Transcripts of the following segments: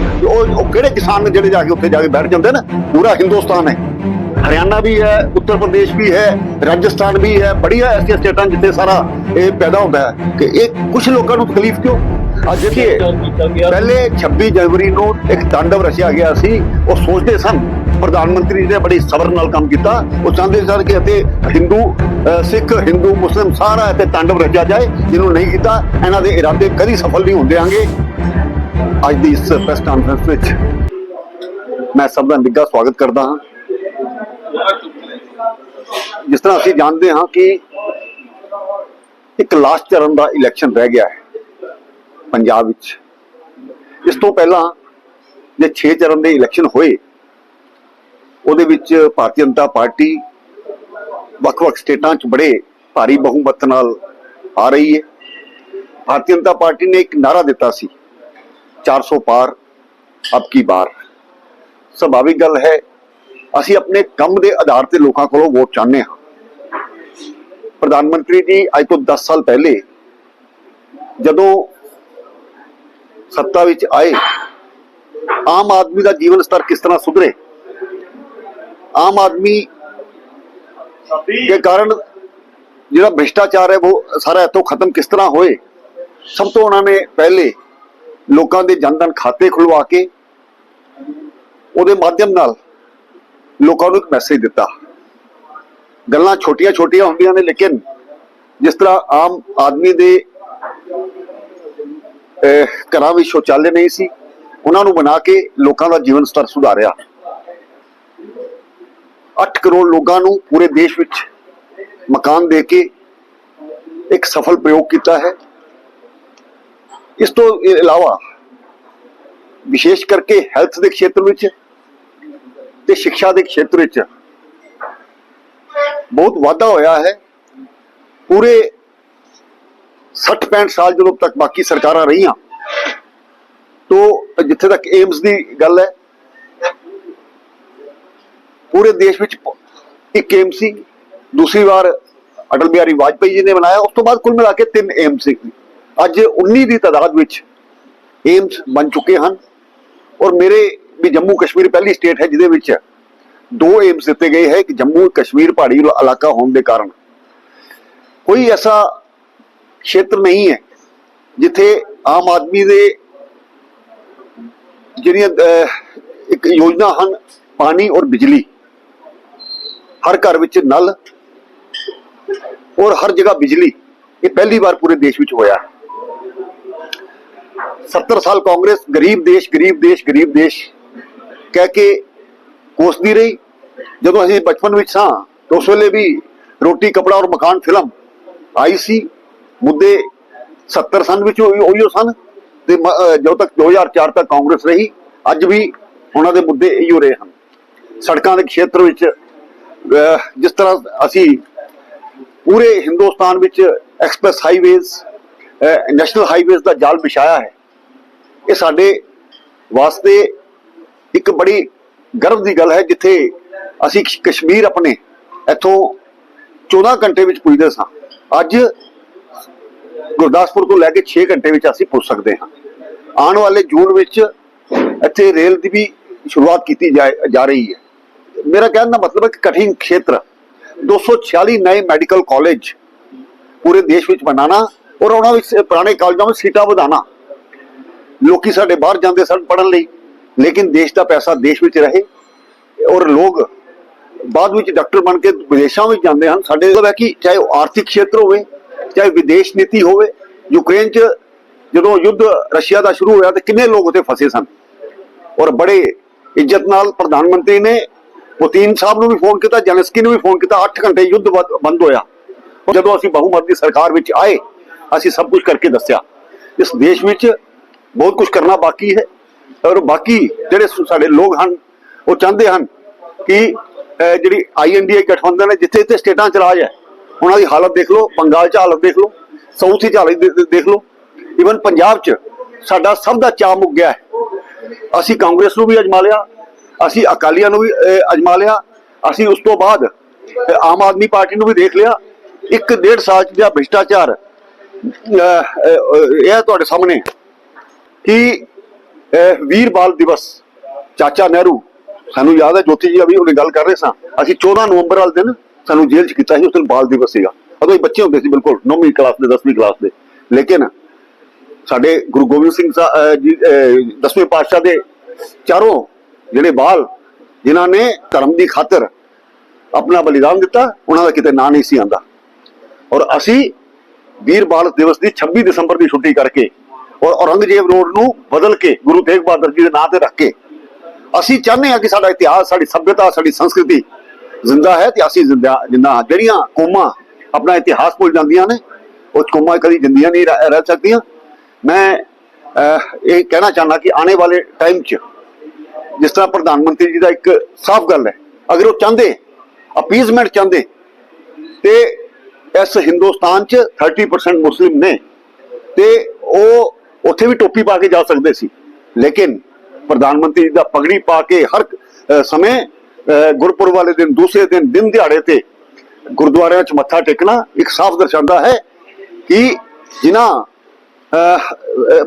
ਪਾਰਟੀਆਂ ਉਹ ਉਹ ਕਿਹੜੇ ਕਿਸਾਨ ਨੇ ਜਿਹੜੇ ਜਾ ਕੇ ਉੱਥੇ ਜਾ ਕੇ ਬੈਠ ਜਾਂਦੇ ਨੇ? ਪੂਰਾ ਹਿੰਦੁਸਤਾਨ ਹੈ। ਹਰਿਆਣਾ ਵੀ ਹੈ ਉੱਤਰ ਪ੍ਰਦੇਸ਼ ਵੀ ਹੈ ਰਾਜਸਥਾਨ ਵੀ ਹੈ ਬੜੀਆਂ ਐਸੀਆਂ ਸਟੇਟਾਂ ਜਿੱਥੇ ਸਾਰਾ ਇਹ ਪੈਦਾ ਹੁੰਦਾ ਹੈ ਕਿ ਇਹ ਕੁਝ ਲੋਕਾਂ ਨੂੰ ਤਕਲੀਫ ਕਿਉਂ? ਅੱਜ ਦੇਖੀਏ ਪਹਿਲੇ 26 ਜਨਵਰੀ ਨੂੰ ਇੱਕ ਤਾਂਡਵ ਰਚਿਆ ਗਿਆ ਸੀ। ਉਹ ਸੋਚਦੇ ਸਨ ਪ੍ਰਧਾਨ ਮੰਤਰੀ ਨੇ ਬੜੀ ਸਬਰ ਨਾਲ ਕੰਮ ਕੀਤਾ। ਉਹ ਚਾਹੁੰਦੇ ਸਨ ਕਿ ਅਤੇ ਹਿੰਦੂ ਸਿੱਖ ਹਿੰਦੂ ਮੁਸਲਿਮ ਸਾਰਾ ਇੱਥੇ ਤਾਂਡਵ ਰਚਿਆ ਜਾਏ। ਜਿਹਨੂੰ ਨਹੀਂ ਕੀਤਾ ਇਹਨਾਂ ਦੇ ਇਰਾਦੇ ਕਦੀ ਸਫਲ ਨਹੀਂ ਹੁੰਦੇ ਆਂਗੇ ਅੱਜ ਦੀ ਇਸ ਪ੍ਰੈਸ ਕਾਨਫਰੰਸ ਵਿੱਚ ਮੈਂ ਸਭ ਦਾ ਨਿੱਘਾ ਸਵਾਗਤ ਕਰਦਾ ਹਾਂ। ਜਿਸ ਤਰ੍ਹਾਂ ਅਸੀਂ ਜਾਣਦੇ ਹਾਂ ਕਿ ਇੱਕ ਲਾਸਟ ਚਰਨ ਦਾ ਇਲੈਕਸ਼ਨ ਰਹਿ ਗਿਆ ਹੈ ਪੰਜਾਬ ਵਿੱਚ। ਇਸ ਤੋਂ ਪਹਿਲਾਂ ਜੇ 6 ਚਰਨ ਦੇ ਇਲੈਕਸ਼ਨ ਹੋਏ, ਉਹਦੇ ਵਿੱਚ ਭਾਰਤੀ ਜਨਤਾ ਪਾਰਟੀ ਵੱਖ-ਵੱਖ ਸਟੇਟਾਂ 'ਚ ਬੜੇ ਭਾਰੀ ਬਹੁਮਤ ਨਾਲ ਆ ਰਹੀ ਹੈ। ਭਾਰਤੀ ਜਨਤਾ ਪਾਰਟੀ ਨੇ ਇੱਕ ਨਾਰਾ ਦਿੱਤਾ ਸੀ 400 ਪਾਰ ਅਬ ਕੀ ਬਾਰ ਸੁਭਾਵਿਕ ਗੱਲ ਹੈ ਅਸੀਂ ਆਪਣੇ ਕੰਮ ਦੇ ਆਧਾਰ ਤੇ ਲੋਕਾਂ ਕੋਲੋਂ ਵੋਟ ਚਾਹੁੰਦੇ ਹਾਂ ਪ੍ਰਧਾਨ ਮੰਤਰੀ ਜੀ ਅੱਜ ਤੋਂ 10 ਸਾਲ ਪਹਿਲੇ ਜਦੋਂ ਸੱਤਾ ਵਿੱਚ ਆਏ ਆਮ ਆਦਮੀ ਦਾ ਜੀਵਨ ਸਤਰ ਕਿਸ ਤਰ੍ਹਾਂ ਸੁਧਰੇ ਆਮ ਆਦਮੀ ਦੇ ਕਾਰਨ ਜਿਹੜਾ ਭ੍ਰਿਸ਼ਟਾਚਾਰ ਹੈ ਉਹ ਸਾਰਾ ਇਤੋਂ ਖਤਮ ਕਿਸ ਤਰ੍ਹਾਂ ਹੋਏ ਸਭ ਤੋਂ ਉਹਨਾਂ ਨੇ ਪਹਿਲੇ ਲੋਕਾਂ ਦੇ ਜਨਧਨ ਖਾਤੇ ਖੁਲਵਾ ਕੇ ਉਹਦੇ ਮਾਧਿਅਮ ਨਾਲ ਲੋਕਾਂ ਨੂੰ ਇੱਕ ਮੈਸੇਜ ਦਿੱਤਾ। ਗੱਲਾਂ ਛੋਟੀਆਂ ਛੋਟੀਆਂ ਹੁੰਦੀਆਂ ਨੇ, ਲੇਕਿਨ ਜਿਸ ਤਰ੍ਹਾਂ ਆਮ ਆਦਮੀ ਦੇ ਘਰਾਂ ਵਿੱਚ ਸ਼ੌਚਾਲੇ ਨਹੀਂ ਸੀ, ਉਹਨਾਂ ਨੂੰ ਬਣਾ ਕੇ ਲੋਕਾਂ ਦਾ ਜੀਵਨ ਸਤਰ ਸੁਧਾਰਿਆ। 8 ਕਰੋੜ ਲੋਕਾਂ ਨੂੰ ਪੂਰੇ ਦੇਸ਼ ਵਿੱਚ ਮਕਾਨ ਦੇ ਕੇ ਇੱਕ ਸਫਲ ਪ੍ਰਯੋਗ ਕੀਤਾ ਹੈ। ਇਸ ਤੋਂ ਇਲਾਵਾ ਵਿਸ਼ੇਸ਼ ਕਰਕੇ ਹੈਲਥ ਦੇ ਖੇਤਰ ਵਿੱਚ ਤੇ ਸਿੱਖਿਆ ਦੇ ਖੇਤਰ ਵਿੱਚ ਬਹੁਤ ਵਾਧਾ ਹੋਇਆ ਹੈ। ਪੂਰੇ 60 65 ਸਾਲ ਜਦੋਂ ਤੱਕ ਬਾਕੀ ਸਰਕਾਰਾਂ ਰਹੀਆਂ, ਤੋਂ ਜਿੱਥੇ ਤੱਕ ਏਮਸ ਦੀ ਗੱਲ ਹੈ, ਪੂਰੇ ਦੇਸ਼ ਵਿੱਚ ਇੱਕ ਏਮ ਸੀ, ਦੂਸਰੀ ਵਾਰ ਅਟਲ ਬਿਹਾਰੀ ਵਾਜਪੇਈ ਜੀ ਨੇ ਬਣਾਇਆ, ਉਸ ਤੋਂ ਬਾਅਦ ਕੁੱਲ ਮਿਲਾ ਕੇ ਤਿੰਨ ਏਮ ਸੀ। ਅੱਜ 19 ਦੀ ਤਾਦਾਦ ਵਿੱਚ ਏਮਸ ਬਣ ਚੁੱਕੇ ਹਨ ਔਰ ਮੇਰੇ ਵੀ ਜੰਮੂ ਕਸ਼ਮੀਰ ਪਹਿਲੀ ਸਟੇਟ ਹੈ ਜਿਹਦੇ ਵਿੱਚ ਦੋ ਏਮਸ ਦਿੱਤੇ ਗਏ ਹੈ ਕਿ ਜੰਮੂ ਕਸ਼ਮੀਰ ਪਹਾੜੀ ਇਲਾਕਾ ਹੋਣ ਦੇ ਕਾਰਨ। ਕੋਈ ਐਸਾ ਖੇਤਰ ਨਹੀਂ ਹੈ ਜਿੱਥੇ ਆਮ ਆਦਮੀ ਦੇ ਜਿਹੜੀਆਂ ਇੱਕ ਯੋਜਨਾ ਹਨ, ਪਾਣੀ ਔਰ ਬਿਜਲੀ। ਹਰ ਘਰ ਵਿੱਚ ਨਲ ਔਰ ਹਰ ਜਗ੍ਹਾ ਬਿਜਲੀ। ਇਹ ਪਹਿਲੀ ਵਾਰ ਪੂਰੇ ਦੇਸ਼ ਵਿੱਚ ਹੋਇਆ। ਹੈ 70 ਸਾਲ ਕਾਂਗਰਸ ਗਰੀਬ ਦੇਸ਼ ਗਰੀਬ ਦੇਸ਼ ਗਰੀਬ ਦੇਸ਼ ਕਹਿ ਕੇ ਕੋਸਦੀ ਰਹੀ। ਜਦੋਂ ਅਸੀਂ ਬਚਪਨ ਵਿੱਚ ਸਾਂ, ਤਾਂ ਉਸ ਵੇਲੇ ਵੀ ਰੋਟੀ, ਕਪੜਾ ਔਰ ਮਕਾਨ ਫਿਲਮ ਆਈ ਸੀ। ਮੁੱਦੇ 70 ਸਨ ਵਿੱਚ ਉਹੀ ਉਹੀਓ ਸਨ ਤੇ ਮ- ਅਹ ਜਦੋਂ ਤੱਕ 2004 ਤੱਕ ਕਾਂਗਰਸ ਰਹੀ, ਅੱਜ ਵੀ ਉਹਨਾਂ ਦੇ ਮੁੱਦੇ ਇਹੀਓ ਰਹੇ ਹਨ। ਸੜਕਾਂ ਦੇ ਖੇਤਰ ਵਿੱਚ ਜਿਸ ਤਰ੍ਹਾਂ ਅਸੀਂ ਪੂਰੇ ਹਿੰਦੁਸਤਾਨ ਵਿੱਚ ਐਕਸਪ੍ਰੈਸ ਹਾਈਵੇਜ਼ ਨੈਸ਼ਨਲ ਹਾਈਵੇਜ਼ ਦਾ ਜਾਲ ਵਿਛਾਇਆ ਹੈ ਇਹ ਸਾਡੇ ਵਾਸਤੇ ਇੱਕ ਬੜੀ ਗਰਵ ਦੀ ਗੱਲ ਹੈ ਜਿੱਥੇ ਅਸੀਂ ਕਸ਼ਮੀਰ ਆਪਣੇ ਇੱਥੋਂ 14 ਘੰਟੇ ਵਿੱਚ ਪੁੱਜਦੇ ਸਾਂ। ਅੱਜ ਗੁਰਦਾਸਪੁਰ ਤੋਂ ਲੈ ਕੇ 6 ਘੰਟੇ ਵਿੱਚ ਅਸੀਂ ਪੁੱਜ ਸਕਦੇ ਹਾਂ। ਆਉਣ ਵਾਲੇ ਜੂਨ ਵਿੱਚ ਇੱਥੇ ਰੇਲ ਦੀ ਵੀ ਸ਼ੁਰੂਆਤ ਕੀਤੀ ਜਾ ਜਾ ਰਹੀ ਹੈ। ਮੇਰਾ ਕਹਿਣ ਦਾ ਮਤਲਬ ਹੈ ਕਿ ਕਠਿਨ ਖੇਤਰ 246 ਨਏ ਮੈਡੀਕਲ ਕਾਲਜ ਪੂਰੇ ਦੇਸ਼ ਵਿੱਚ ਬਣਾਉਣਾ ਔਰ ਉਹਨਾਂ ਵਿੱਚ ਪੁਰਾਣੇ ਕਾਲਜਾਂ ਵਿੱਚ ਸੀਟਾਂ ਵਧਾਉਣਾ ਲੋਕੀ ਸਾਡੇ ਬਾਹਰ ਜਾਂਦੇ ਸਨ ਪੜਨ ਲਈ, ਲੇਕਿਨ ਦੇਸ਼ ਦਾ ਪੈਸਾ ਦੇਸ਼ ਵਿੱਚ ਰਹੇ ਔਰ ਲੋਕ ਬਾਅਦ ਵਿੱਚ ਡਾਕਟਰ ਬਣ ਕੇ ਵਿਦੇਸ਼ਾਂ ਵਿੱਚ ਜਾਂਦੇ ਹਨ। ਸਾਡੇ ਕੋਲ ਹੈ ਕਿ ਚਾਹੇ ਉਹ ਆਰਥਿਕ ਖੇਤਰ ਹੋਵੇ, ਚਾਹੇ ਵਿਦੇਸ਼ ਨੀਤੀ ਹੋਵੇ, ਯੂਕਰੇਨ 'ਚ ਜਦੋਂ ਯੁੱਧ ਰਸ਼ੀਆ ਦਾ ਸ਼ੁਰੂ ਹੋਇਆ ਤੇ ਕਿੰਨੇ ਲੋਕ ਉੱਥੇ ਫਸੇ ਸਨ। ਔਰ ਬੜੇ ਇੱਜ਼ਤ ਨਾਲ ਪ੍ਰਧਾਨ ਮੰਤਰੀ ਨੇ ਪੁਤਿਨ ਸਾਹਿਬ ਨੂੰ ਵੀ ਫੋਨ ਕੀਤਾ, ਜੈਲੈਂਸਕੀ ਨੂੰ ਵੀ ਫੋਨ ਕੀਤਾ 8 ਘੰਟੇ ਯੁੱਧ ਬੰਦ- ਹੋਇਆ। ਜਦੋਂ ਅਸੀਂ ਬਹੁਮਤ ਦੀ ਸਰਕਾਰ ਵਿੱਚ ਆਏ, ਅਸੀਂ ਸਭ ਕੁਝ ਕਰਕੇ ਦੱਸਿਆ। ਇਸ ਦੇਸ਼ ਵਿੱਚ ਬਹੁਤ ਕੁਝ ਕਰਨਾ ਬਾਕੀ ਹੈ। ਔਰ ਬਾਕੀ ਜਿਹੜੇ ਸਾਡੇ ਲੋਕ ਹਨ ਉਹ ਚਾਹੁੰਦੇ ਹਨ ਕਿ ਅਹ, ਜਿਹੜੀ ਆਈਐਨਡੀਏ ਗਠਬੰਧਨ ਹੈ ਜਿੱਥੇ ਜਿੱਥੇ ਸਟੇਟਾਂ ਚ ਰਾਜ ਹੈ ਉਹਨਾਂ ਦੀ ਹਾਲਤ ਦੇਖ ਲਓ ਬੰਗਾਲ ਚ ਹਾਲਤ ਦੇਖ ਲਓ ਸਾਊਥ ਚ ਹਾਲਤ ਦੇ- ਦੇਖ ਲਓ। ਇਵਨ ਪੰਜਾਬ ਚ ਸਾਡਾ ਸਭ ਦਾ ਚਾਅ ਮੁੱਕ ਗਿਆ ਹੈ। ਅਸੀਂ ਕਾਂਗਰਸ ਨੂੰ ਵੀ ਅਜਮਾ ਲਿਆ ਅਸੀਂ ਅਕਾਲੀਆਂ ਨੂੰ ਵੀ ਅਜਮਾ ਲਿਆ ਅਸੀਂ ਉਸ ਤੋਂ ਬਾਅਦ ਆਮ ਆਦਮੀ ਪਾਰਟੀ ਨੂੰ ਵੀ ਦੇਖ ਲਿਆ। ਇੱਕ ਡੇਢ ਸਾਲ ਚ ਜਿਹੜਾ ਭ੍ਰਿਸ਼ਟਾਚਾਰ ਇਹ ਹੈ ਤੁਹਾਡੇ ਸਾਹਮਣੇ। ਕਿ ਵੀਰ ਬਾਲ ਦਿਵਸ, ਚਾਚਾ ਨਹਿਰੂ, ਸਾਨੂੰ ਯਾਦ ਹੈ, ਜੋਤੀ ਜੀ ਅਭੀ ਉਹਨੇ ਗੱਲ ਕਰ ਰਹੇ ਸਾਂ। ਅਸੀਂ 14 ਨਵੰਬਰ ਵਾਲੇ ਦਿਨ ਸਾਨੂੰ ਜੇਲ੍ਹ 'ਚ ਕੀਤਾ ਸੀ, ਉਸ ਦਿਨ ਬਾਲ ਦਿਵਸ ਸੀਗਾ। ਉਦੋਂ ਹੀ ਬੱਚੇ ਹੁੰਦੇ ਸੀ, ਬਿਲਕੁਲ 9ਵੀਂ ਕਲਾਸ ਦੇ 10ਵੀਂ ਕਲਾਸ ਦੇ। ਲੇਕਿਨ ਸਾਡੇ ਗੁਰੂ ਗੋਬਿੰਦ ਸਿੰਘ ਜੀ, ਅਹ, ਦਸਵੇਂ ਪਾਤਸ਼ਾਹ ਦੇ ਚਾਰੋਂ ਜਿਹੜੇ ਬਾਲ, ਜਿਨ੍ਹਾਂ ਨੇ ਧਰਮ ਦੀ ਖਾਤਰ ਆਪਣਾ ਬਲੀਦਾਨ ਦਿੱਤਾ, ਉਹਨਾਂ ਦਾ ਕਿਤੇ ਨਾਂ ਨਹੀਂ ਸੀ ਆਂਦਾ ਔਰ ਅਸੀਂ ਵੀਰ ਬਾਲ ਦਿਵਸ ਦੀ 26 ਦਸੰਬਰ ਦੀ ਛੁੱਟੀ ਕਰਕੇ ਔਰ ਔਰੰਗਜ਼ੇਬ ਰੋਡ ਨੂੰ ਬਦਲ ਕੇ ਗੁਰੂ ਤੇਗ ਬਹਾਦਰ ਜੀ ਦੇ ਨਾਂ ਤੇ ਰੱਖ ਕੇ ਅਸੀਂ ਚਾਹੁੰਦੇ ਹਾਂ ਕਿ ਸਾਡਾ ਇਤਿਹਾਸ, ਸਾਡੀ ਸੱਭਿਅਤਾ, ਸਾਡੀ ਸੰਸਕ੍ਰਿਤੀ ਜ਼ਿੰਦਾ ਹੈ ਤੇ ਅਸੀਂ ਜ਼ਿੰਦਾ ਜਿੰਦਾ ਜਿਹੜੀਆਂ ਕੌਮਾਂ ਆਪਣਾ ਇਤਿਹਾਸ ਭੁੱਲ ਜਾਂਦੀਆਂ ਨੇ, ਉਹ ਕੌਮਾਂ ਕਦੀ ਜ਼ਿੰਦੀਆਂ ਨਹੀਂ ਰਹਿ ਸਕਦੀਆਂ। ਮੈਂ ਇਹ ਕਹਿਣਾ ਚਾਹੁੰਦਾ ਕਿ ਆਉਣੇ ਵਾਲੇ ਟਾਈਮ 'ਚ ਜਿਸ ਤਰ੍ਹਾਂ ਪ੍ਰਧਾਨ ਮੰਤਰੀ ਜੀ ਦਾ ਇੱਕ ਸਾਫ਼ ਗੱਲ ਹੈ, ਅਗਰ ਉਹ ਚਾਹੁੰਦੇ ਅਪੀਜ਼ਮੈਂਟ ਚਾਹੁੰਦੇ, ਤੇ ਇਸ ਹਿੰਦੁਸਤਾਨ 'ਚ 30% ਮੁਸਲਿਮ ਨੇ, ਤੇ ਉਹ ਉੱਥੇ ਵੀ ਟੋਪੀ ਪਾ ਕੇ ਜਾ ਸਕਦੇ ਸੀ। ਲੇਕਿਨ ਪ੍ਰਧਾਨ ਮੰਤਰੀ ਜੀ ਦਾ ਪਗੜੀ ਪਾ ਕੇ ਹਰ ਸਮੇਂ ਗੁਰਪੁਰਬ ਵਾਲੇ ਦਿਨ ਦੂਸਰੇ ਦਿਨ ਦਿਨ ਦਿਹਾੜੇ ਤੇ ਗੁਰਦੁਆਰਿਆਂ 'ਚ ਮੱਥਾ ਟੇਕਣਾ ਇੱਕ ਸਾਫ਼ ਦਰਸਾਉਂਦਾ ਹੈ ਕਿ ਜਿਨ੍ਹਾਂ ਅਹ,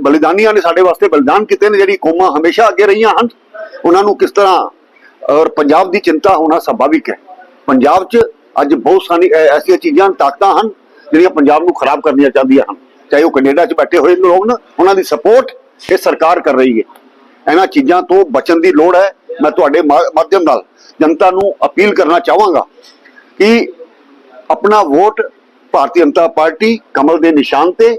ਬਲੀਦਾਨੀਆਂ ਨੇ ਸਾਡੇ ਵਾਸਤੇ ਬਲੀਦਾਨ ਕੀਤੇ ਨੇ ਜਿਹੜੀ ਕੌਮਾਂ ਹਮੇਸ਼ਾ ਅੱਗੇ ਰਹੀਆਂ ਹਨ ਉਹਨਾਂ ਨੂੰ ਕਿਸ ਤਰ੍ਹਾਂ ਔਰ ਪੰਜਾਬ ਦੀ ਚਿੰਤਾ ਹੋਣਾ ਸੁਭਾਵਿਕ ਹੈ। ਪੰਜਾਬ 'ਚ ਅੱਜ ਬਹੁਤ ਸਾਰੀ ਐਸੀਆਂ ਚੀਜ਼ਾਂ ਤਾਕਤਾਂ ਹਨ ਜਿਹੜੀਆਂ ਪੰਜਾਬ ਨੂੰ ਖਰਾਬ ਕਰਨੀਆਂ ਚਾਹੁੰਦੀਆਂ ਹਨ। ਚਾਹੇ ਉਹ ਕੈਨੇਡਾ 'ਚ ਬੈਠੇ ਹੋਏ ਲੋਕ ਨੇ, ਉਹਨਾਂ ਦੀ ਸਪੋਰਟ ਇਹ ਸਰਕਾਰ ਕਰ ਰਹੀ ਹੈ। ਇਹਨਾਂ ਚੀਜ਼ਾਂ ਤੋਂ ਬਚਣ ਦੀ ਲੋੜ ਹੈ। ਮੈਂ ਤੁਹਾਡੇ ਮਾਧਿਅਮ ਨਾਲ ਜਨਤਾ ਨੂੰ ਅਪੀਲ ਕਰਨਾ ਚਾਹਾਂਗਾ ਕਿ ਆਪਣਾ ਵੋਟ ਭਾਰਤੀ ਜਨਤਾ ਪਾਰਟੀ ਕਮਲ ਦੇ ਨਿਸ਼ਾਨ ਤੇ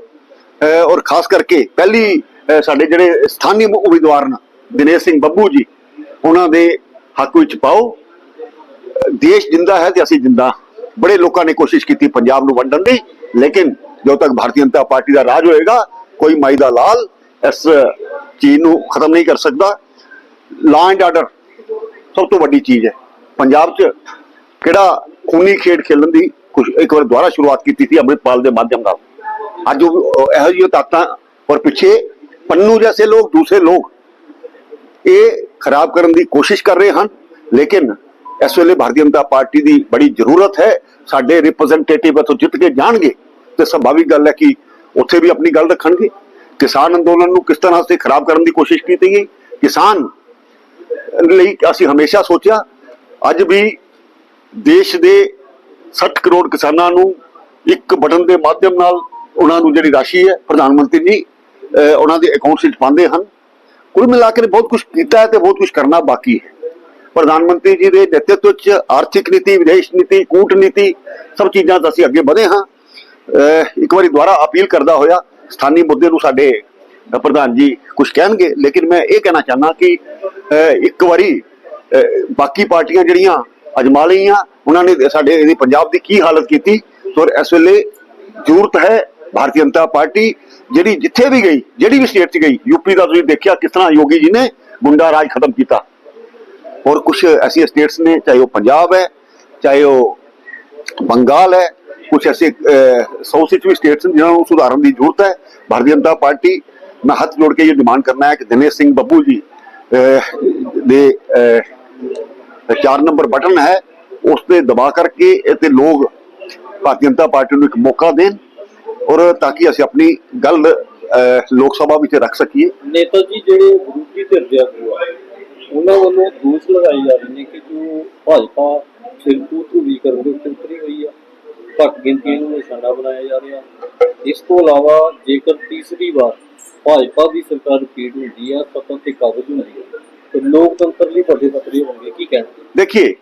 ਔਰ ਖਾਸ ਕਰਕੇ ਪਹਿਲੀ ਸਾਡੇ ਜਿਹੜੇ ਸਥਾਨੀ ਉਮੀਦਵਾਰ ਨੇ, ਦਿਨੇਸ਼ ਸਿੰਘ ਬੱਬੂ ਜੀ, ਉਹਨਾਂ ਦੇ ਹੱਕ ਵਿੱਚ ਪਾਓ। ਦੇਸ਼ ਜਿੰਦਾ ਹੈ ਤੇ ਅਸੀਂ ਜਿੰਦਾ ਬੜੇ ਲੋਕਾਂ ਨੇ ਕੋਸ਼ਿਸ਼ ਕੀਤੀ ਪੰਜਾਬ ਨੂੰ ਵੰਡਣ ਦੀ, ਲੇਕਿਨ ਜਦੋਂ ਤੱਕ ਭਾਰਤੀ ਜਨਤਾ ਪਾਰਟੀ ਦਾ ਰਾਜ ਹੋਏਗਾ, ਕੋਈ ਮਾਈ ਦਾ ਲਾਲ ਇਸ ਚੀਜ਼ ਨੂੰ ਖਤਮ ਨਹੀਂ ਕਰ ਸਕਦਾ। ਲਾ ਐਂਡ ਆਰਡਰ ਸਭ ਤੋਂ ਵੱਡੀ ਚੀਜ਼ ਹੈ। ਪੰਜਾਬ 'ਚ ਕਿਹੜਾ ਖੂਨੀ ਖੇਡ ਖੇਲਣ ਦੀ ਕੁਛ ਇੱਕ ਵਾਰ ਦੁਬਾਰਾ ਸ਼ੁਰੂਆਤ ਕੀਤੀ ਸੀ ਅੰਮ੍ਰਿਤਪਾਲ ਦੇ ਮਾਧਿਅਮ ਨਾਲ। ਅੱਜ ਉਹ ਇਹੋ ਜਿਹੀਆਂ ਤਾਕਤਾਂ ਔਰ ਪਿੱਛੇ ਪੰਨੂ ਜੈਸੇ ਲੋਕ, ਦੂਸਰੇ ਲੋਕ ਇਹ ਖਰਾਬ ਕਰਨ ਦੀ ਕੋਸ਼ਿਸ਼ ਕਰ ਰਹੇ ਹਨ। ਲੇਕਿਨ ਇਸ ਵੇਲੇ ਭਾਰਤੀ ਜਨਤਾ ਪਾਰਟੀ ਦੀ ਬੜੀ ਜ਼ਰੂਰਤ ਹੈ। ਸਾਡੇ ਰਿਪਰੈਜ਼ੈਂਟੇਟਿਵ ਇੱਥੋਂ ਜਿੱਤ ਕੇ ਜਾਣਗੇ। ਤੇ ਸੁਭਾਵਿਕ ਗੱਲ ਹੈ ਕਿ ਉੱਥੇ ਵੀ ਆਪਣੀ ਗੱਲ ਰੱਖਣਗੇ। ਕਿਸਾਨ ਅੰਦੋਲਨ ਨੂੰ ਕਿਸ ਤਰ੍ਹਾਂ ਸੇ ਖਰਾਬ ਕਰਨ ਦੀ ਕੋਸ਼ਿਸ਼ ਕੀਤੀ ਗਈ? ਕਿਸਾਨ ਲਈ ਅਸੀਂ ਹਮੇਸ਼ਾ ਸੋਚਿਆ, ਅੱਜ ਵੀ ਦੇਸ਼ ਦੇ 60 ਕਰੋੜ ਕਿਸਾਨਾਂ ਨੂੰ ਇੱਕ ਬਟਨ ਦੇ ਮਾਧਿਅਮ ਨਾਲ ਉਹਨਾਂ ਨੂੰ ਜਿਹੜੀ ਰਾਸ਼ੀ ਹੈ, ਪ੍ਰਧਾਨ ਮੰਤਰੀ ਜੀ ਉਹਨਾਂ ਦੇ ਅਕਾਊਂਟ ਵਿੱਚ ਪਾਉਂਦੇ ਹਨ। ਕੁੱਲ ਮਿਲਾ ਕੇ ਬਹੁਤ ਕੁਝ ਕੀਤਾ ਹੈ ਤੇ ਬਹੁਤ ਕੁਝ ਕਰਨਾ ਬਾਕੀ ਹੈ। ਪ੍ਰਧਾਨ ਮੰਤਰੀ ਜੀ ਦੇ ਨੇਤਰਤਵ ਵਿੱਚ ਆਰਥਿਕ ਨੀਤੀ, ਵਿਦੇਸ਼ ਨੀਤੀ, ਕੂਟਨੀਤੀ, ਸਭ ਚੀਜ਼ਾਂ 'ਚ ਅਸੀਂ ਅੱਗੇ ਵਧੇ ਹਾਂ। ਇੱਕ ਵਾਰੀ ਦੁਬਾਰਾ ਅਪੀਲ ਕਰਦਾ ਹੋਇਆ ਸਥਾਨੀ ਮੁੱਦੇ ਨੂੰ ਸਾਡੇ ਪ੍ਰਧਾਨ ਜੀ ਕੁਝ ਕਹਿਣਗੇ, ਲੇਕਿਨ ਮੈਂ ਇਹ ਕਹਿਣਾ ਚਾਹੁੰਦਾ ਕਿ ਇੱਕ ਵਾਰੀ ਬਾਕੀ ਪਾਰਟੀਆਂ ਜਿਹੜੀਆਂ ਅਜਮਾ ਲਈਆਂ ਉਹਨਾਂ ਨੇ ਸਾਡੇ ਇਹਦੀ ਪੰਜਾਬ ਦੀ ਕੀ ਹਾਲਤ ਕੀਤੀ, ਸੋ ਇਸ ਵੇਲੇ ਜ਼ਰੂਰਤ ਹੈ ਭਾਰਤੀ ਜਨਤਾ ਪਾਰਟੀ ਜਿਹੜੀ ਜਿੱਥੇ ਵੀ ਗਈ, ਜਿਹੜੀ ਵੀ ਸਟੇਟ 'ਚ ਗਈ ਯੂਪੀ ਦਾ ਤੁਸੀਂ ਦੇਖਿਆ ਕਿਸ ਤਰ੍ਹਾਂ ਯੋਗੀ ਜੀ ਨੇ ਗੁੰਡਾ ਰਾਜ ਖਤਮ ਕੀਤਾ। ਔਰ ਕੁਝ ਐਸੀ ਸਟੇਟਸ ਨੇ, ਚਾਹੇ ਉਹ ਪੰਜਾਬ ਹੈ, ਚਾਹੇ ਉਹ ਬੰਗਾਲ ਹੈ ਕੁਝ ਐਸੇ ਸਾਊਥ ਵਿੱਚ ਸਟੇਟਸ ਨੇ ਜਿਨ੍ਹਾਂ ਨੂੰ ਸੁਧਾਰਨ ਦੀ ਜ਼ਰੂਰਤ ਹੈ। ਭਾਰਤੀ ਜਨਤਾ ਪਾਰਟੀ ਮੈਂ ਹੱਥ ਜੋੜ ਕੇ ਇਹ ਡਿਮਾਂਡ ਕਰਨਾ ਹੈ ਕਿ ਦਿਨੇਸ਼ ਸਿੰਘ ਬੱਬੂ ਜੀ ਅਹ, ਦੇ ਅਹ, ਨੰਬਰ ਬਟਨ ਹੈ ਉਸ ਤੇ ਦਬਾ ਕਰਕੇ ਤੇ ਲੋਕ ਭਾਰਤੀ ਜਨਤਾ ਪਾਰਟੀ ਨੂੰ ਇੱਕ ਮੌਕਾ ਦੇਣ ਔਰ ਤਾਂ ਕਿ ਅਸੀਂ ਆਪਣੀ ਗੱਲ ਲੋਕ ਸਭਾ ਵਿੱਚ ਰੱਖ ਸਕੀਏ। ਨੇਤਾ ਜੀ ਜਿਹੜੇ ਵਿਰੋਧੀ ਧਿਰ ਦੇ ਆਗੂ ਆ ਉਹਨਾਂ ਵੱਲੋਂ ਦੋਸ਼ ਲਗਾਏ ਜਾ ਰਹੇ ਨੇ ਕਿ ਜੋ ਭਾਜਪਾ ਫਿਰਕੂ ਧਰੂਵੀਕਰਨ ਦੇ ਉੱਤੇ ਉਤਰੀ ਹੋਈ ਆ। ਘੱਟ ਗਿਣਤੀ ਨੂੰ ਨਿਸ਼ਾਨਾ ਬਣਾਇਆ ਜਾ ਰਿਹਾ। ਇਸ ਤੋਂ ਇਲਾਵਾ ਜੇਕਰ ਤੀਸਰੀ ਵਾਰ ਭਾਜਪਾ ਦੀ ਸਰਕਾਰ ਰਿਪੀਟ ਹੁੰਦੀ ਆ ਸੱਤਾ ਤੇ ਕਾਬਜ਼ ਹੁੰਦੀ। ਆ ਤੇ ਲੋਕਤੰਤਰ ਲਈ ਵੱਡੇ ਖਤਰੇ ਹੋਣਗੇ, ਕੀ ਕਹਿਣਗੇ ਦੇਖੀਏ,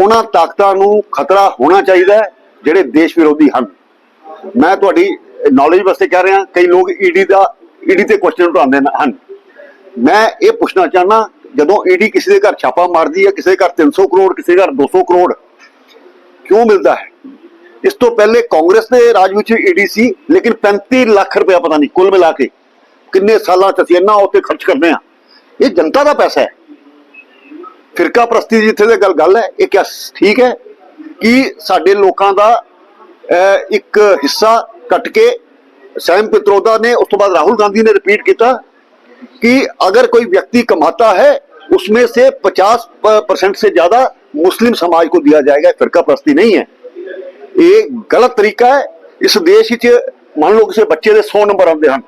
ਉਹਨਾਂ ਤਾਕਤਾਂ ਨੂੰ ਖਤਰਾ ਹੋਣਾ ਚਾਹੀਦਾ ਜਿਹੜੇ ਦੇਸ਼ ਵਿਰੋਧੀ ਹਨ। ਮੈਂ ਤੁਹਾਡੀ ਨੌਲੇਜ ਵਾਸਤੇ ਕਹਿ ਰਿਹਾ, ਕਈ ਲੋਕ ਈਡੀ ਦਾ ਈਡੀ ਤੇ ਕੁਐਸਚਨ ਉਠਾਉਂਦੇ ਹਨ। ਮੈਂ ਇਹ ਪੁੱਛਣਾ ਚਾਹਨਾ ਜਦੋਂ ਈਡੀ ਕਿਸੇ ਦੇ ਘਰ ਛਾਪਾ ਮਾਰਦੀ ਹੈ, ਕਿਸੇ ਦੇ ਘਰ 300 ਕਰੋੜ, ਕਿਸੇ ਦੇ ਘਰ 200 ਕਰੋੜ, ਕਿਉਂ ਮਿਲਦਾ ਹੈ? ਇਸ ਤੋਂ ਪਹਿਲੇ ਕਾਂਗਰਸ ਦੇ ਰਾਜ ਵਿੱਚ ਈਡੀ ਸੀ ਲੇਕਿਨ 35 ਲੱਖ ਰੁਪਇਆ ਪਤਾ ਨਹੀਂ ਕੁੱਲ ਮਿਲਾ ਕੇ ਕਿੰਨੇ ਸਾਲਾਂ ਚ ਅਸੀਂ ਇੰਨਾ ਉੱਤੇ ਖਰਚ ਕਰਦੇ ਆ ਇਹ ਜਨਤਾ ਦਾ ਪੈਸਾ ਹੈ ਫਿਰਕਾ ਪ੍ਰਸਤੀ ਦੀ ਜਿੱਥੇ ਦੇ ਗੱਲ ਗੱਲ ਹੈ ਇਹ ਕਿਆ ਠੀਕ ਹੈ ਕਿ ਸਾਡੇ ਲੋਕਾਂ ਦਾ ਅਹ, ਇੱਕ ਹਿੱਸਾ ਕੱਟ ਕੇ ਸੈਮ ਪਿਤਰੋਦਾ ਨੇ ਉਸ ਤੋਂ ਬਾਅਦ ਰਾਹੁਲ गांधी ने रिपीट ਕੀਤਾ कि अगर कोई व्यक्ति कमाता है उसमें से 50 परसेंट से ज्यादा मुस्लिम समाज को दिया जाएगा फिरका प्रस्ती नहीं है ਇਹ ਗਲਤ ਤਰੀਕਾ ਹੈ। ਇਸ ਦੇਸ਼ ਵਿੱਚ ਮੰਨ ਲਓ ਕਿਸੇ ਬੱਚੇ ਦੇ 100 ਨੰਬਰ ਆਉਂਦੇ ਹਨ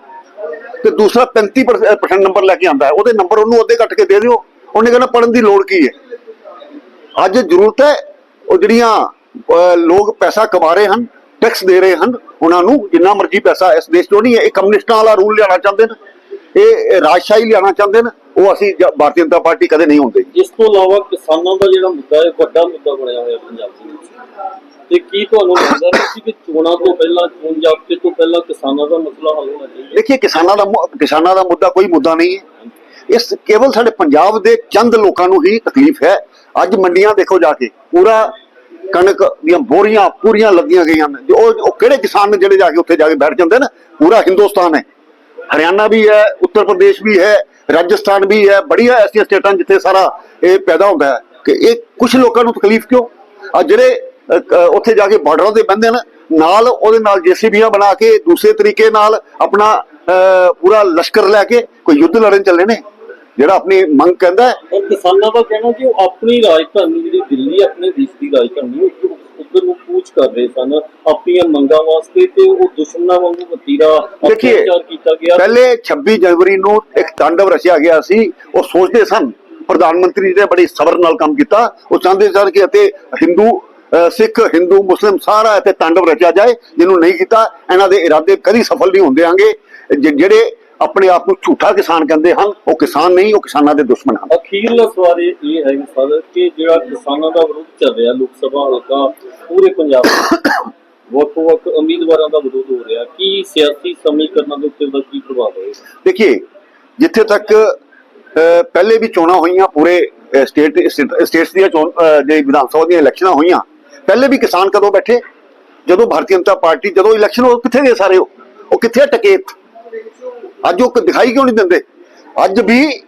ਤੇ ਦੂਸਰਾ 35% ਨੰਬਰ ਲੈ ਕੇ ਆਂਦਾ ਹੈ। ਉਹਦੇ ਨੰਬਰ ਉਹਨੂੰ ਅੱਧੇ ਕੱਟ ਕੇ ਦੇ ਦਿਓ। ਉਹਨੇ ਕਹਿੰਦਾ ਪੜਨ ਦੀ ਲੋੜ ਕੀ ਹੈ? ਅੱਜ ਜ਼ਰੂਰਤ ਹੈ, ਉਹ ਜਿਹੜੀਆਂ ਲੋਕ ਪੈਸਾ ਕਮਾ ਰਹੇ ਹਨ ਟੈਕਸ ਦੇ ਰਹੇ ਹਨ, ਉਹਨਾਂ ਨੂੰ ਜਿੰਨਾ ਮਰਜ਼ੀ ਪੈਸਾ ਇਸ ਦੇਸ਼ ਤੋਂ ਨਹੀਂ ਹੈ। ਇਹ ਕਮਿਊਨਿਸਟਾਂ ਵਾਲਾ ਰੂਲ ਲਿਆਉਣਾ ਚਾਹੁੰਦੇ ਨੇ। ਇਹ ਰਾਜਸ਼ਾਹੀ ਲਿਆਉਣਾ ਚਾਹੁੰਦੇ ਨੇ। ਉਹ ਅਸੀਂ ਭਾਰਤੀ ਜਨਤਾ ਪਾਰਟੀ ਕਦੇ ਨਹੀਂ ਹੁੰਦੇ। ਇਸ ਤੋਂ ਇਲਾਵਾ ਕਿਸਾਨਾਂ ਦਾ ਜਿਹੜਾ ਮੁੱਦਾ ਹੈ, ਵੱਡਾ ਮੁੱਦਾ ਬਣਿਆ ਹੋਇਆ ਪੰਜਾਬ ਦੇ ਵਿੱਚ। ਤੇ ਕੀ ਤੁਹਾਨੂੰ ਲੱਗਦਾ ਨਹੀਂ ਕਿ ਚੋਣਾਂ ਤੋਂ ਪਹਿਲਾਂ, ਚੋਣ ਜਾਬਤੇ ਤੋਂ ਪਹਿਲਾਂ ਕਿਸਾਨਾਂ ਦਾ ਮਸਲਾ ਹੱਲ ਹੋਣਾ ਚਾਹੀਦਾ? ਦੇਖੀਏ, ਕਿਸਾਨਾਂ ਦਾ ਕਿਸਾਨਾਂ ਦਾ ਮੁੱਦਾ ਕੋਈ ਮੁੱਦਾ ਨਹੀਂ ਹੈ। ਇਸ ਕੇਵਲ ਸਾਡੇ ਪੰਜਾਬ ਦੇ ਚੰਦ ਲੋਕਾਂ ਨੂੰ ਹੀ ਤਕਲੀਫ ਹੈ। ਅੱਜ ਮੰਡੀਆਂ ਦੇਖੋ ਜਾ ਕੇ, ਪੂਰਾ ਕਣਕ ਦੀਆਂ ਬੋਰੀਆਂ ਪੂਰੀਆਂ ਲੱਗੀਆਂ ਗਈਆਂ ਨੇ। ਉਹ ਕਿਹੜੇ ਕਿਸਾਨ ਨੇ ਜਿਹੜੇ ਜਾ ਕੇ ਉੱਥੇ ਜਾ ਕੇ ਬੈਠ ਜਾਂਦੇ ਨੇ? ਪੂਰਾ ਹਿੰਦੁਸਤਾਨ ਹੈ। ਹਰਿਆਣਾ ਵੀ ਹੈ, ਉੱਤਰ ਪ੍ਰਦੇਸ਼ ਵੀ ਹੈ, ਰਾਜਸਥਾਨ ਵੀ ਹੈ। ਬੜੀਆਂ ਐਸੀਆਂ ਸਟੇਟਾਂ ਜਿੱਥੇ ਸਾਰਾ ਇਹ ਪੈਦਾ ਹੁੰਦਾ ਹੈ ਕਿ ਇਹ ਕੁਝ ਲੋਕਾਂ ਨੂੰ ਤਕਲੀਫ ਕਿਉਂ? ਆ ਜਿਹੜੇ ਉੱਥੇ ਜਾ ਕੇ ਬਾਰਡਰਾਂ ਤੇ ਬੰਦੇ ਨੇ ਨਾਲ ਉਹਦੇ ਨਾਲ ਜੇਸੀਬੀਆਂ ਬਣਾ ਕੇ ਦੂਸਰੇ ਤਰੀਕੇ ਨਾਲ ਆਪਣਾ ਪੂਰਾ ਲਸ਼ਕਰ ਲੈ ਕੇ ਕੋਈ ਯੁੱਧ ਲੜਨ ਚੱਲੇ ਨੇ। ਜਿਹੜਾ ਆਪਣੀ ਮੰਗ ਕਹਿੰਦਾ ਹੈ। ਕਿਸਾਨਾਂ ਦਾ ਕਹਿਣਾ ਕਿ ਉਹ ਆਪਣੀ ਰਾਜਧਾਨੀ ਜਿਹੜੀ ਦਿੱਲੀ ਆਪਣੇ ਦੇਸ਼ ਦੀ ਰਾਜਧਾਨੀ ਉੱਧਰ ਉੱਧਰ ਨੂੰ ਕੂਚ ਕਰ ਰਹੇ ਸਨ। ਆਪਣੀਆਂ ਮੰਗਾਂ ਵਾਸਤੇ ਤੇ ਉਹ ਦੁਸ਼ਮਣਾਂ ਵਾਂਗੂ ਵਤੀਰਾ ਦੇਖੀਏ ਕੀਤਾ ਗਿਆ। ਪਹਿਲੇ 26 ਜਨਵਰੀ ਨੂੰ ਇੱਕ ਤਾਂਡਵ ਰਚਿਆ ਗਿਆ ਸੀ। ਉਹ ਸੋਚਦੇ ਸਨ ਪ੍ਰਧਾਨ ਮੰਤਰੀ ਨੇ ਬੜੀ ਸਬਰ ਨਾਲ ਕੰਮ ਕੀਤਾ। ਉਹ ਚਾਹੁੰਦੇ ਸਨ ਕਿ ਅਤੇ ਹਿੰਦੂ ਸਿੱਖ ਹਿੰਦੂ ਮੁਸਲਿਮ ਸਾਰਾ ਇੱਥੇ ਤਾਂਡਵ ਰਚਿਆ ਜਾਏ ਜਿਹਨੂੰ ਨਹੀਂ ਕੀਤਾ ਇਹਨਾਂ ਦੇ ਇਰਾਦੇ ਕਦੀ ਸਫਲ ਨਹੀਂ ਹੁੰਦੇ ਆਂਗੇ। ਜਿਹੜੇ ਆਪਣੇ ਆਪ ਨੂੰ ਝੂਠਾ ਕਿਸਾਨ ਕਹਿੰਦੇ ਹਨ ਉਹ ਕਿਸਾਨ ਨਹੀਂ ਉਹ ਕਿਸਾਨਾਂ ਦੇ ਦੁਸ਼ਮਣ ਹਨ। ਅਖੀਰਲਾ ਸਵਾਲ ਇਹ ਹੈ ਸਰ ਕਿ ਜਿਹੜਾ ਕਿਸਾਨਾਂ ਦਾ ਵਿਰੋਧ ਚੱਲ ਰਿਹਾ ਲੋਕ ਸਭਾ ਹਲਕਾ ਪੂਰੇ ਪੰਜਾਬ ਵਿੱਚ ਵੱਖ ਵੱਖ ਉਮੀਦਵਾਰਾਂ ਦਾ ਵਿਰੋਧ ਹੋ ਰਿਹਾ ਕੀ ਸਿਆਸੀ ਸਮੀਕਰਨਾਂ ਦੇ ਉੱਤੇ ਕੀ ਪ੍ਰਭਾਵ ਹੋਏਗਾ ਦੇਖੀਏ ਜਿੱਥੇ ਤੱਕ ਪਹਿਲੇ ਵੀ ਚੋਣਾਂ ਹੋਈਆਂ ਪੂਰੇ ਸਟੇਟ ਸਟੇਟਸ ਦੀਆਂ ਚੋਣ ਵਿਧਾਨ ਸਭਾ ਦੀਆਂ ਇਲੈਕਸ਼ਨਾਂ ਹੋਈਆਂ ਪਹਿਲੇ ਵੀ ਕਿਸਾਨ ਕਦੋਂ ਬੈਠੇ? ਜਦੋਂ ਭਾਰਤੀ ਜਨਤਾ ਪਾਰਟੀ ਜਦੋਂ ਇਲੈਕਸ਼ਨ ਹੋ ਕਿੱਥੇ ਗਏ ਸਾਰੇ ਉਹ? ਕਿੱਥੇ ਟਕੇ? ਅੱਜ ਉਹ ਦਿਖਾਈ ਕਿਉਂ ਨਹੀਂ ਦਿੰਦੇ? ਅੱਜ ਵੀ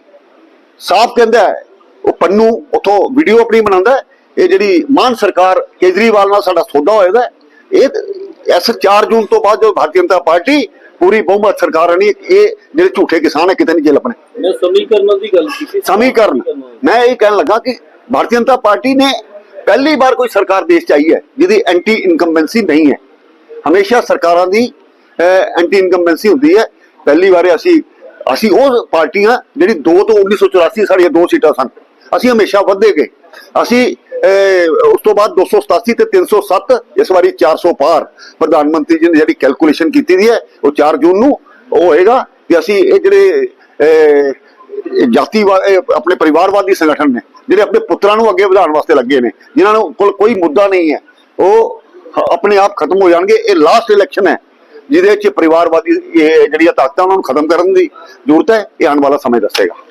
ਸਾਫ਼ ਕਹਿੰਦਾ ਹੈ ਉਹ ਪੰਨੂ ਉਥੋਂ ਵੀਡੀਓ ਆਪਣੀ ਬਣਾਉਂਦਾ ਹੈ, ਇਹ ਜਿਹੜੀ ਮਾਨ ਸਰਕਾਰ ਕੇਜਰੀਵਾਲ ਨਾਲ ਸਾਡਾ ਸੌਦਾ ਹੋਏਗਾ ਇਹ ਐਸ 4 ਜੂਨ ਤੋਂ ਬਾਅਦ ਜੋ ਭਾਰਤੀ ਜਨਤਾ ਪਾਰਟੀ ਪੂਰੀ ਬਹੁਮਤ ਸਰਕਾਰ ਆਣੀ ਇਹ ਜਿਹੜੇ ਝੂਠੇ ਕਿਸਾਨ ਹੈ ਕਿਤੇ ਨਹੀਂ ਜੇਲ ਆਪਣੇ। ਮੈਂ ਸਮੀਕਰਨਾਂ ਦੀ ਗੱਲ ਕੀਤੀ ਸਮੀਕਰਨ। ਮੈਂ ਇਹ ਕਹਿਣ ਲੱਗਾ ਕਿ ਭਾਰਤੀ ਜਨਤਾ ਪਾਰਟੀ ਨੇ ਪਹਿਲੀ ਵਾਰ ਕੋਈ ਸਰਕਾਰ ਦੇਸ਼ ਚ ਆਈ ਹੈ ਜਿਹਦੀ ਐਂਟੀ ਇਨਕੰਬੈਂਸੀ ਨਹੀਂ ਹੈ। ਹਮੇਸ਼ਾ ਸਰਕਾਰਾਂ ਦੀ ਐਂਟੀ ਇਨਕੰਬੈਂਸੀ ਹੁੰਦੀ ਹੈ। ਪਹਿਲੀ ਵਾਰ ਅਸੀਂ ਅਸੀਂ ਉਹ ਪਾਰਟੀਆਂ ਜਿਹੜੀ 2 ਤੋਂ 1984 ਸਾਡੀਆਂ ਦੋ ਸੀਟਾਂ ਸਨ ਅਸੀਂ ਹਮੇਸ਼ਾ ਵਧਦੇ ਗਏ। ਅਸੀਂ ਉਸ ਤੋਂ ਬਾਅਦ 287 ਤੇ 307 ਇਸ ਵਾਰੀ 400 ਪਾਰ ਪ੍ਰਧਾਨ ਮੰਤਰੀ ਜੀ ਨੇ ਜਿਹੜੀ ਕੈਲਕੂਲੇਸ਼ਨ ਕੀਤੀ ਦੀ ਹੈ ਉਹ 4 ਜੂਨ ਨੂੰ ਉਹ ਹੋਏਗਾ ਕਿ ਅਸੀਂ ਇਹ ਜਿਹੜੇ ਅਹ, ਜਾਤੀ ਆਪਣੇ ਪਰਿਵਾਰਵਾਦੀ ਸੰਗਠਨ ਨੇ ਜਿਹੜੇ ਆਪਣੇ ਪੁੱਤਰਾਂ ਨੂੰ ਅੱਗੇ ਵਧਾਉਣ ਵਾਸਤੇ ਲੱਗੇ ਨੇ, ਜਿਨ੍ਹਾਂ ਨੂੰ ਕੋਲ ਕੋਈ ਮੁੱਦਾ ਨਹੀਂ ਹੈ, ਉਹ ਆਪਣੇ ਆਪ ਖਤਮ ਹੋ ਜਾਣਗੇ, ਇਹ ਲਾਸਟ ਇਲੈਕਸ਼ਨ ਹੈ, ਜਿਹਦੇ ਵਿੱਚ ਪਰਿਵਾਰਵਾਦੀ ਜਿਹੜੀਆਂ ਤਾਕਤਾਂ ਉਹਨਾਂ ਨੂੰ ਖਤਮ ਕਰਨ ਦੀ ਜ਼ਰੂਰਤ ਹੈ, ਇਹ ਆਉਣ ਵਾਲਾ ਸਮੇਂ ਦੱਸੇਗਾ।